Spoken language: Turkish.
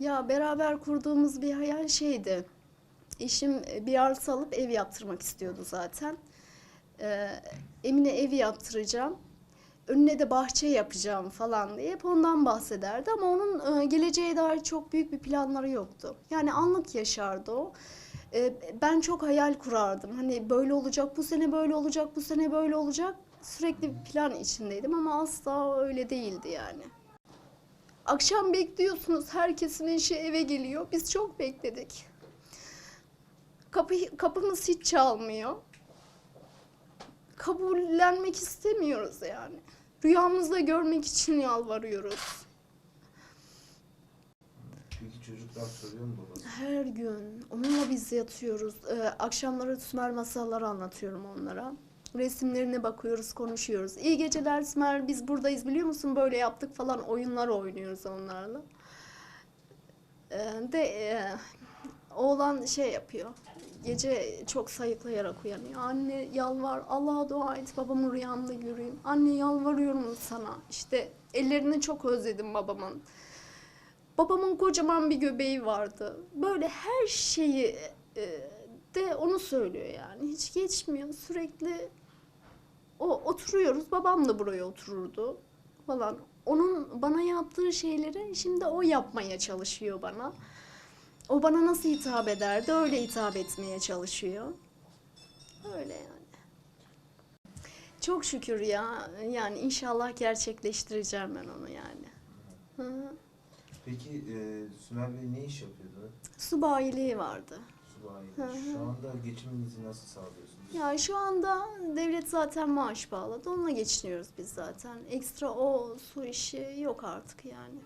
Ya beraber kurduğumuz bir hayal şeydi. Eşim bir arsa alıp ev yaptırmak istiyordu zaten. Ee, Emine evi yaptıracağım. Önüne de bahçe yapacağım falan diye hep ondan bahsederdi ama onun e, geleceğe dair çok büyük bir planları yoktu. Yani anlık yaşardı o. Ee, ben çok hayal kurardım. Hani böyle olacak, bu sene böyle olacak, bu sene böyle olacak. Sürekli bir plan içindeydim ama asla öyle değildi yani. Akşam bekliyorsunuz. Herkesin eşi eve geliyor. Biz çok bekledik. Kapı, kapımız hiç çalmıyor. Kabullenmek istemiyoruz yani. Rüyamızda görmek için yalvarıyoruz. Peki çocuklar soruyor mu babası? Her gün onunla biz yatıyoruz. Ee, akşamları Sümer masalları anlatıyorum onlara. Resimlerine bakıyoruz, konuşuyoruz. İyi geceler Sümer, biz buradayız biliyor musun? Böyle yaptık falan oyunlar oynuyoruz onlarla. Ee, de e, oğlan şey yapıyor. Gece çok sayıklayarak uyanıyor. Anne yalvar, Allah'a dua et babamı rüyamda göreyim. Anne yalvarıyorum sana. İşte ellerini çok özledim babamın. Babamın kocaman bir göbeği vardı. Böyle her şeyi e, onu söylüyor yani. Hiç geçmiyor. Sürekli o oturuyoruz. Babam da buraya otururdu falan. Onun bana yaptığı şeyleri şimdi o yapmaya çalışıyor bana. O bana nasıl hitap ederdi öyle hitap etmeye çalışıyor. Öyle yani. Çok şükür ya. Yani inşallah gerçekleştireceğim ben onu yani. Hı hı. Peki e, Sümer Bey ne iş yapıyordu? Subayiliği vardı. Hı. Şu anda geçiminizi nasıl sağlıyorsunuz? Ya şu anda devlet zaten maaş bağladı. Onunla geçiniyoruz biz zaten. Ekstra o su işi yok artık yani.